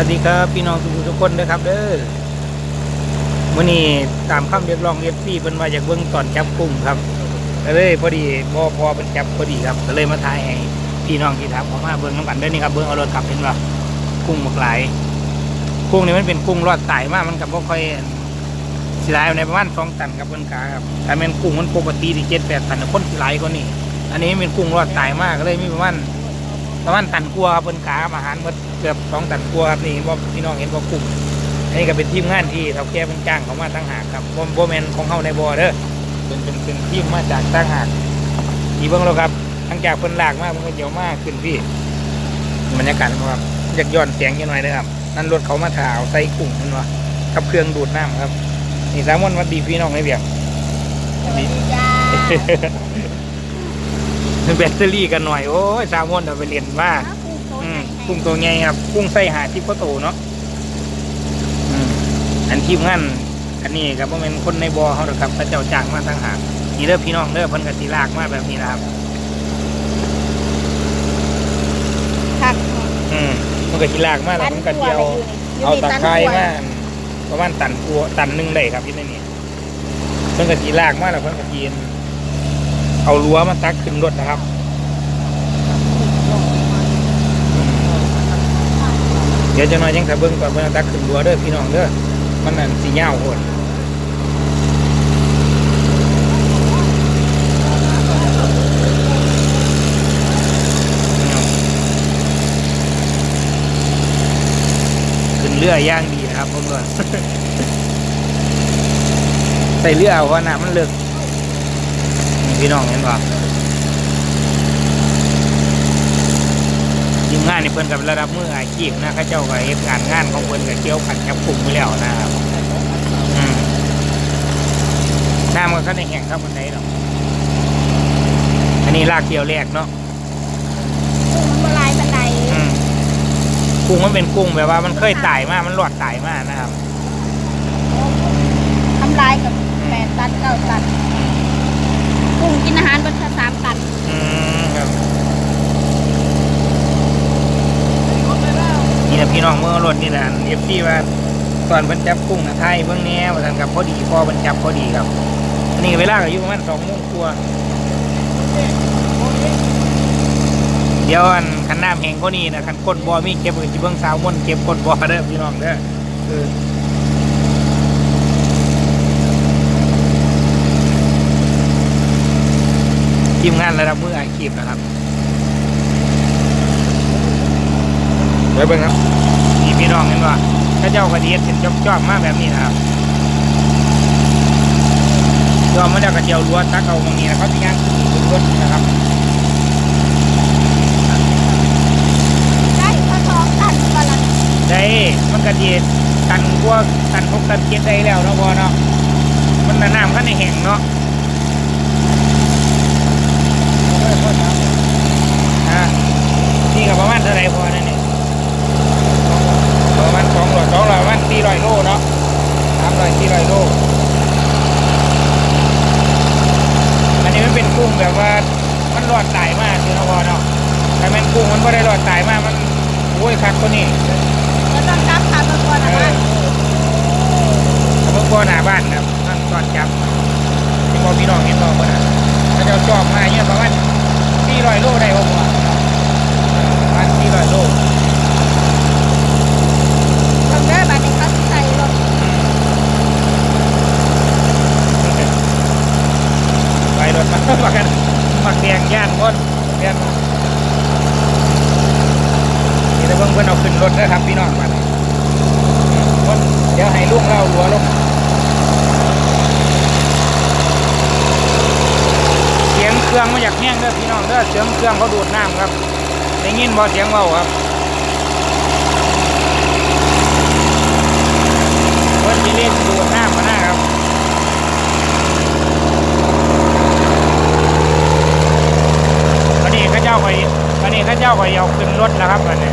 วัสดีครับพี่น้องทุกทุกคนนะครับเด้อมื่อนี้ตามคำเรียกร้องเอฟซีเพิ่นว่าอยากเบิ่งตอนจับกุ้งครับก็เลยพอดีพอพอเป็นจับพอดีครับก็เลยมาถ่ายให้พี่น้องที่ถามเขอมาเบิ่งน้ำกันเด้อนี่ครับเบิ่งเอารถขับเห็นว่ากุ้งหมากหลายกุ้งนี่มันเป็นกุ้งรอดตายมากมันกับบ่ค่อยสิลายในประมาณสองตันครับเพิ่นกาครับแต่เป็นกุ้งมันปกติที่เจ็ดแปดตันคนสิหลายกว่านี้อันนี้เป็นกุ้งรอดตายมากก็เลยมีประมาณ ประมาณตันกลัวครับเพิ่นขาอาหารหมดเกือบสองตันกลัวครับนี่ว่าพี่น้องเห็นว่ากลุ่มอันนี้ก็เป็นทีมงานที่เท่าแก่เป็นจ้างเขามาตั้งหากครับบ่บ่แมนของเฮาในบ่อเด้อเป็นเป็นเป็นทีมมาจากตั้งหากอีเบิ่งแล้วครับหลังจากเพิ่นลากมาเพิ่นก็เดี๋ยวมากขึ้นพี่บรรยากาศครับอยากย้อนเสียงยังหน่อยนะครับนั่นรถเขามาถ่าใส่กุ้งนั่นวะกับเครื่องดูดน้ำครับนี่สามวันวัดดีพี่น้องในเบียงดีจ้า แบตเตอรี่กันหน่อยโอ้ยสามวันเอาไปเรียนว่าอืมกุ้งตัวใหญ่ครับกุ้งไส้หาที่พ่อโตเนาะอืมอันทีมงานอันนี้ครับว่าเป็นคนในบอเขาหรอกครับพระเจ้าจ้างมาต่างหากนี่เด้อพี่น้องเด้อเพิ่นกสิลากมาแบบนี้นะครับผักอืมมันก็สิลากมาแล้วมันก็ตัเดียวยู่เอานี่ตะไคร้ตันตัวมาประมาณตันกัวตันหนึงได้ครับที่ในนี้เพิ่นก็สิลากมาแล้วเพิ่นก็สิ เอารั้วมาตักขึ้นรถนะครับเดี๋ยวจะน้อยยังถ้าเบิ่งก่อนเพิ่อาตักขึ้นรั้วเด้อพี่น้องเด้อมันนั่นสิยาโหดขึ้นเรือย่างดีนะครับผมก็ใส่เรือเอาเพราะน้ำมันเลึก พี่น้องเห็นป่ะทีมงานนี่เพิ่นกับระดับมืออาชีพนะเข้าเจ้ากับเอฟงานงานของเพิ่นกับเกี่ยวขันจับกลุ่มไปแล้วนะครับอืมน้ำมันก็ในแห่งครับคนไหนหรอกอันนี้ลากเกี่ยวแรกเนาะกุ้งมันละลายบันไดอืมกุ้งมันเป็นกุ้งแบบว่ามันเคยตายมากมันหลอดตายมากนะครับทำลายกับแปดตันเก้าตันกุ้งกินอาหารบนชาสามตัน อืมครับ น้องเมื่อรถนี่แหละเอฟซีว่าตอนบรรจับกุ้งนะไทยเบื้องแหนี้ว่าทันกับพอดีพอบรรจับพอดีครับอันนี่เวลาก็อยู่ประมาณสองโมงกว่าเดี๋ยวอันขันน้ำแห้งก็นี่นะขันก้นบ่อมีเก็บเงินที่เบื้องสาวม่วนเก็บก้นบ่อเด้อพี่น้องเด้อทีมงานระดับมืออาชีพนะครับไว้เบิ่งครับ พี่น้องเห็นว่าถ้าเจ้ากระเดียดเห็นจอบๆมาแบบนี้นะครับยอมมาแล้วกระเจียวล้วนตักเอาตรงนี้นะเขาที่ย่างขึ้นรถนะครับได้ข้าวทองตันก็ละได้มันกระเดียดตันพวกตันพกตันเก็ดได้แล้วเนาะพอเนาะมันน่ะน้ำขั้นในแห่งเนาะอะนี่ก็ประมาณเท่าไหร่พอนั่นนี่ ประมาณสองร้อยสองร้อยประมาณสี่ร้อยโลเนาะสามร้อยสี่ร้อยโลอันนี้มันเป็นกุ้งแบบว่ามันรอดตายมากคือเนาะพอเนาะแต่มันกุ้งมันไม่ได้รอดตายมากมันโอ้ยคักคนนี้ แล้วต้องจับขาตัวก่อนนะ เอ คะ อแล้วเมื่อก่อนหน้าบ้านครับนั่นตอนจับที่พ่อพี่น้องเห็นบอกว่าเขาจะเอาจอบมาเนี่ยประมาณสี่ร้อยโลได้บ่พอประมาณสี่ร้อยโล ตรงเด้อบัดนี้เขาสิใส่รถ ไปรถมามากันมาแดงย่านก้นเรียนนี่ถ้าเพิ่งเพิ่นเอาขึ้นรถนะครับ พี่น้องมาคนเดี๋ยวให้ลุงเล่าหัวลงเสียงเค รื่องมาจากแห้งเด้อพี่น้องเด้อเสียงเครื่องเขาดูดน้ำครับได้ยินบ่เสียงเบาครับเพิ่นมีเล่นดูดน้ำมาหน้าครับวันนี้ข้าเจ้าคอยวันนี้ข้าเจ้าคอยเอาขึ้นรถแล้วครับวันนี้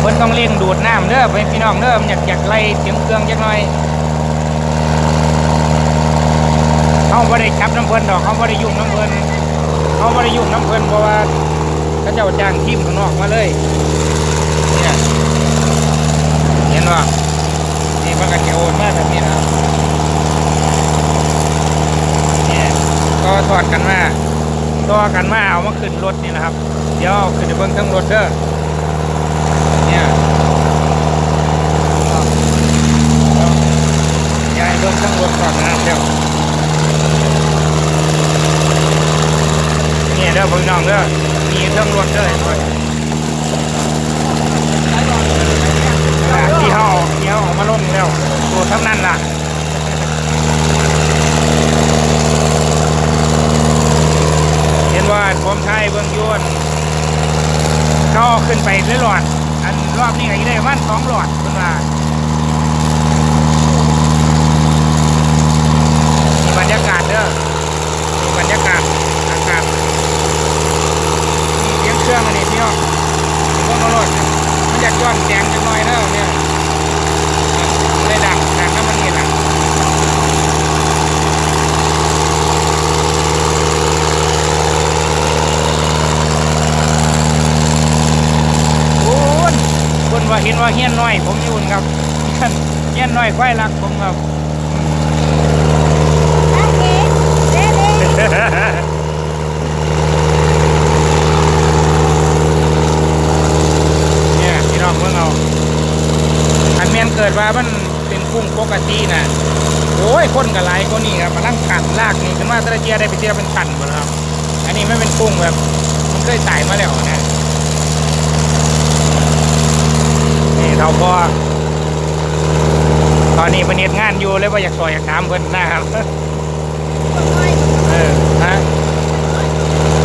เพิ่นต้องเร่งดูดน้ำเด้อเป็นพี่น้องเด้อมันอยากอยากไล่เสียงเครื่องจักหน่อย เขาไม่ได้จับน้ำเพิ่นดอกเขาไม่ได้ยุ่งน้ำเพิ่นเขาไม่ได้ยุ่งน้ำเพิ่นเพราะว่าข้าเจ้าจ้างทีมข้างนอกมาเลยเนี่ยเห็นว่านี่มันก็จะโอนมาแบบนี้นะเนี่ยก็ถอดกันมาต่อกันมาเอามาขึ้นรถนี่นะครับ เดี๋ยวขึ้นไปเบิ้งทั้งรถเด้อเนี่ยยายเบิ้งทั้งรถก่อนนะเดี๋ยวนี่เด้ อพี่น้องเด้อมีทั้งรถเด้อเห็นไหมอ่าที่เขาเอาที่เขาเออกมาลงแล้วตัวทั้งนั้นล่ะเห็นว่าผมไทยเบื้องยวนเขาเอาขึ้นไปเรื่อยหลอด อันรอบนี้ก็ได้มันสองหลอดเพิ่นว่ามีบรรยากาศเด้อบรรยากาศอากาศ เสียงเครื่องอันนี้พี่น้องพวกมารถมันอยากย้อนแสงจังหน่อยเด้อเนี่ยได้ดังดังน้ำมันนี่แหละโอ้ยคนว่าเห็นว่าเฮียนน้อย ผมอยืนครับเฮียนน้อยควายรักผมครับโอเคเด้เด้ เนี่ยพี่น้องเพิ่งเอาอันเมียนเกิด ว่ามันเป็นกุ้งปกตินะโอ้ยคนกับหลายคนนี่ครับมานั่งขันลากนี่ขึ้นมาตะเจียได้ไปเจียเป็นขันหมดแล้วครับอันนี้ไม่เป็นกุ้งแบบมันเคยตายมาแล้วนะนี่เราพอตอนนี้เป็นเหตุงานอยู่เลยว่าอยากซอยอยากถามเพิ่นนะครับเออฮะ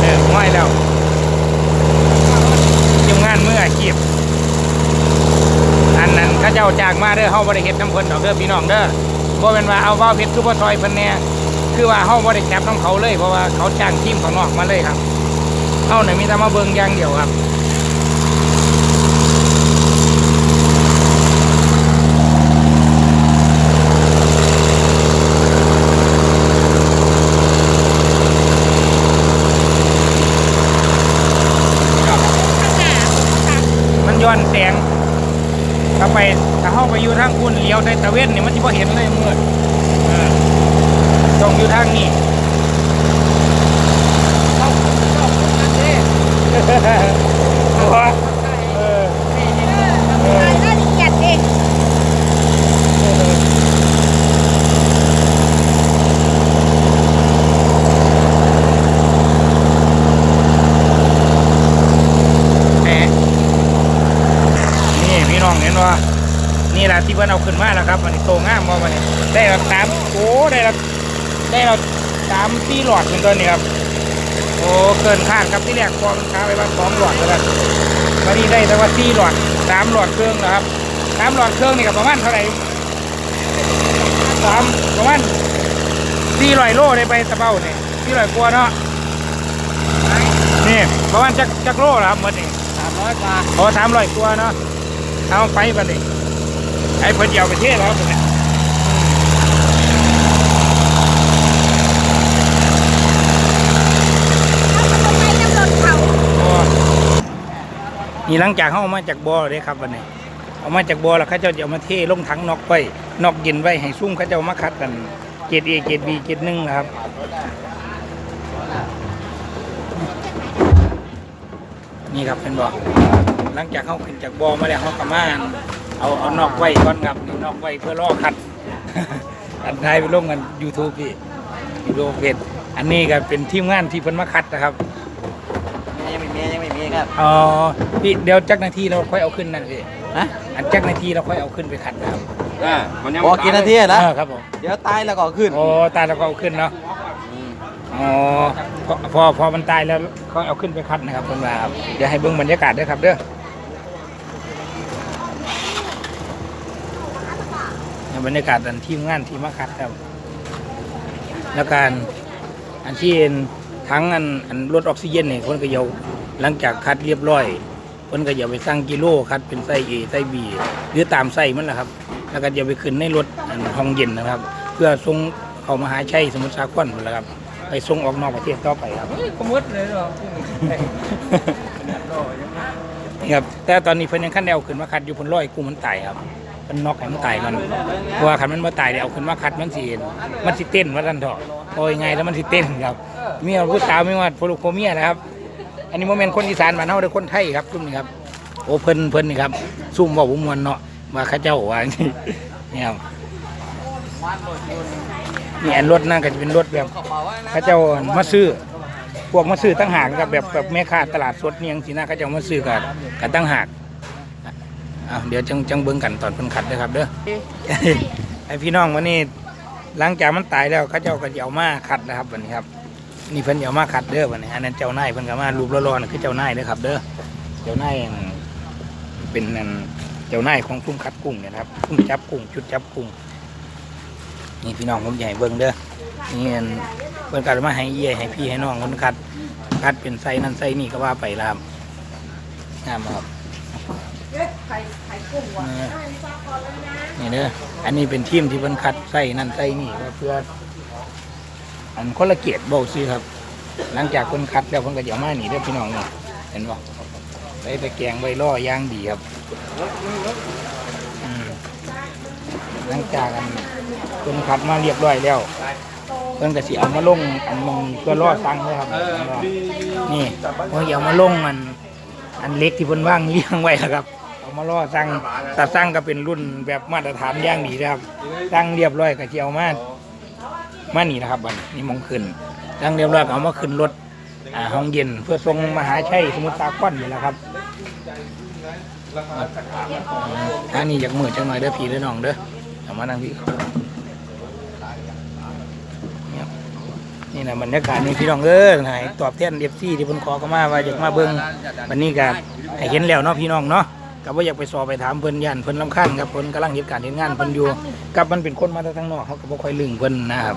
เออง่อยแล้วทำงานเมื่ออาชีพ ข้าเจ้าจากมาเด้อเฮาบ่ได้เฮ็ดน้ำเพิ่นดอกเด้อพี่น้องเด้อบ่เป็นว่าเอาว้าวเพชรคือบ่ซอยเพิ่นแน่คือว่าเฮาบ่ได้จับน้ำเขาเลยเพราะว่าเขาจ้างทีมข้างนอกมาเลยครับเฮาน่ะมีแต่มาเบิ่งอย่างเดียวครับ ข้างหน้าค่ะ มันย้อนแสงถ้าไปถ้าเฮาไปอยู่ทางคุณเลี้ยวใส่ตะเวนนี่มันสิบ่เห็นเลยมืดต้องอยู่ทางนี้ โอ้ยเออ เออน่าดีจัดเอง แหม นี่พี่น้องเห็นว่านี่แหละที่เพิ่นเอาขึ้นมาแล้วครับวันนี้โตงามว่าวันนี้ ได้ละสามโอ้ได้ละได้ละสามสี่หลอดเป็นตัวนี้ครับโอ้เกินคาดครับที่แรกพอมันค้าไปว่าสองหลอดแล้วกันตอนนี้ได้แต่ว่าสี่หลอดสามหลอดเครื่องนะครับสามหลอดเครื่องนี่กับประมาณเท่าไหร่สามประมาณสี่ร้อยโลได้ไปตะเบ้าเนี่ยสี่ร้อยกว่าเนาะนี่ประมาณจักจักโลเหรอครับหมดนี่สามร้อยกว่าโอ้สามร้อยกว่าเนาะ เอาไปบัดนี้ไอ้เพิ่นสิเดียวไปเทศแล้วเนี่ยเอาไปน้ำรถเขาโอ้นี่หลังจากเขาเอามาจากบ่อเลยครับบัดนี้เอามาจากบ่อแล้วเขาเจ้าจะเอามาเทลงถังนอกไว้นอกเย็นไว้ให้ซุ่มเขาเจ้ามาคัดกันเกรดเอเกรดบีเกรดหนึ่งนะครับนี่ครับเป็นบ่อ หลังจากเขาขึ้นจากบ่อมาแล้วเขาก็มาเอาเอานอกไว้ก่อนครับนี่นอกไว้เพื่อล่อคัดอันไทยไปลงกันยูทูบพี่ยูทูบเพจอันนี้ก็เป็นทีมงานที่เพิ่นมาคัดนะครับยังไม่มียังไม่มีครับอ๋อพี่เดี๋ยวจักนาทีเราค่อยเอาขึ้นนั่นพี่ฮะอันจักนาทีเราค่อยเอาขึ้นไปคัดนะครับอ่ามันยังพอกินนาทีนะเออครับผมเดี๋ยวตายแล้วก็ขึ้นโอ้ตายแล้วก็เอาขึ้นเนาะอ๋อพอพอพอมันตายแล้วก็เอาขึ้นไปคัดนะครับเพิ่นว่าครับเดี๋ยวให้เบิ่งบรรยากาศด้วยครับเด้อเนี่ย บรรยากาศอันทีมงานที่มาคัดครับ แล้วการอันที่เอ็นทั้งอันอันรถออกซิเจนเนี่ยคนก็เอาหลังจากคัดเรียบร้อยคนก็อย่าไปสั่งกิโลคัดเป็นไส้เอไส้บีหรือตามไส้มันแหละครับ แล้วก็อย่าไปขึ้นในรถอันห้องเย็นนะครับ เพื่อส่งเข้ามหาชัยสมุทรสาครนั่นแหละครับไปส่งออกนอกประเทศต่อไปครับก็มุดเลยหรอนี่ครับแต่ตอนนี้เพิ่นยังขั้นแนวขึ้นมาคัดอยู่เพิ่นร้อยกูมันตายครับ มันน็อกให้มันตายก่อนเพราะว่าคันมันบ่ตายเดี๋ยวเอาขึ้นมาคัดมันสิมันสิเต้นว่าซั่นเถอะโอ้ยไงแล้วมันสิเต้นครับมีว่าผู้สาวมีว่าผู้ลูกผู้เมียนะครับ อันนี้โมเมนต์คนอีสานบ้านเฮาเด้อคนไทยครับซุ่มนี่ครับโอ้เพิ่นเพิ่นนี่ครับซุ่มว้าบ่ม่วนเนาะว่าเขาเจ้าว่างซี่เนี่ยครับนี่อันรถนั่นก็จะเป็นรถแบบเขาเจ้ามาซื้อพวกมาซื้อตั้งหากกับแบบแบบแม่ค้าตลาดสดเนี่ยงสินะเขาเจ้ามาซื้อกันกันตั้งหาก อะเดี๋ยวจังจังเบิ่งกันตอนเพิ่นขัดเด้อครับเด้อไอพี่น้องวันนี้หลังจากมันตายแล้วเขาเจ้าก็จะเอามาขัดนะครับวันนี้ครับ นี่เพิ่นเอามาขัดเด้อวันนี้อันนั้นเจ้านายเพิ่นก็มารูปร้อนๆน่ะคือเจ้านายเด้อครับ เด้อเจ้านายอันเป็นอันเจ้านายของทุ่มขัดกุ้งเนี่ยนะครับทุ่มจับกุ้งชุดจับกุ้งนี่พี่น้องผมใหญ่เบิ่งเด้อนี่อันเพิ่นก็เอามาให้เอี้ยให้พี่ให้น้องเพิ่นขัดขัดเป็นไส้นั่นไส้นี่ก็ว่าไปแล้วครับงามบ่ครับ นี่เด้ออันนี้เป็นทีมที่เพิ่นคัดใส่นั่นใส่นี่ว่าเพื่อ อันคนละเกียรติเบาซื้อครับ หลังจากเพิ่นคัดแล้วเพิ่นก็จะเอามานี่เด้อพี่น้องนี่เห็นบ่ใส่ตะแกรงไว้ล่อย่างดีครับอืมหลังจากอันเพิ่นคัดมาเรียบร้อยแล้วเพิ่นก็สิเอามาลงอันมงเพื่อล่อตังค์เลยครับนี่เพิ่นสิเอามาลงอันอันเล็กที่เพิ่นว่างเลี้ยงไว้นะครับเอา มาล่อสั่งถ้าสั่งก็เป็นรุ่นแบบมาตรฐานอย่างดีนะครับสั่งเรียบร้อยก็สิเอามามานี่นะครับบัดนี้มองขึ้นสั่งเรียบร้อยก็เอามาขึ้นรถอ่าห้องเย็นเพื่อส่งมหาชัยสมุทรสาครนี่แหละครับทางนี้อยากมือจังหน่อยเด้อพี่เด้อน้องเด้อเอามานั่งพี่เนี่ยนี่นะบรรยากาศนี่พี่น้องเอ้ยให้ตอบแทนเอฟซีที่เพิ่นขอเข้ามาว่าอยากมาเบิ่งวันนี้ก็ให้เห็นแล้วเนาะพี่น้องเนาะ ก็บ่อยากไปสอบไปถามเพิ่นยันเพิ่นลำคาญครับเพิ่นกำลังเหตุการณ์เหตุงานเพิ่นอยู่กับมันเป็นคนมาจากทางนอกเขาก็บ่ค่อยลึงเพิ่นนะครับ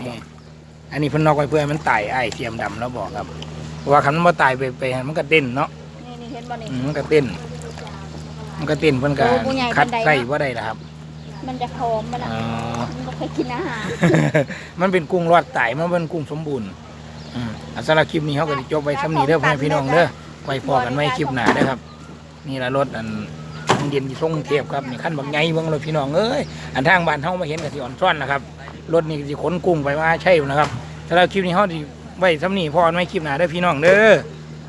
นี่อันนี้เพิ่นนอกไว้เพื่อให้มันตายไอ้ายเทียมดำแล้วบอกครับเพราะว่าคันมันบ่ตายไปไปมันก็เต้นเนาะนี่นี่เห็นบ่นี่ อืมมันก็เต้น มันก็เต้นเพิ่นก็โอ้ผู้ใหญ่คัดปานใดนะใส่บ่ได้ล่ะครับมันจะหอมมันอะอ๋อ มันก็เคยกินอาหาร มันเป็นกุ้งรอดตายมันเป็นกุ้งสมบูรณ์อืมอะสำหรับคลิปนี้เขาก็จะจบไว้ซ้ำนี้เด้อพ่อแม่พี่น้องเด้อไว้พอกันไว้คลิปหน้าเด้อครับ นี่ละรถอันทางเย็นที่ทรงเทพครับนี่ขั้นบางไงเบิ่งเลยพี่น้องเอ้ยอันทางบ้านเฮามาเห็นกับที่อ่อนซ่อนนะครับรถนี่สิขนกุ้งไปว่าใช่อยู่นะครับสำหรับคลิปนี้เฮาสิไว้ซ้ำนีพอนไว้คลิปหน้าเด้พี่น้องเด้อ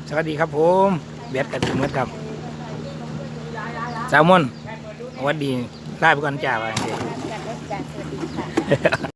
สวัสดีครับผมเบียดกันสมอครับแซลมอนสวัสดีลาไปก่อนจ้าว่าจังซี่กันรถจักสวัสดีค่ะ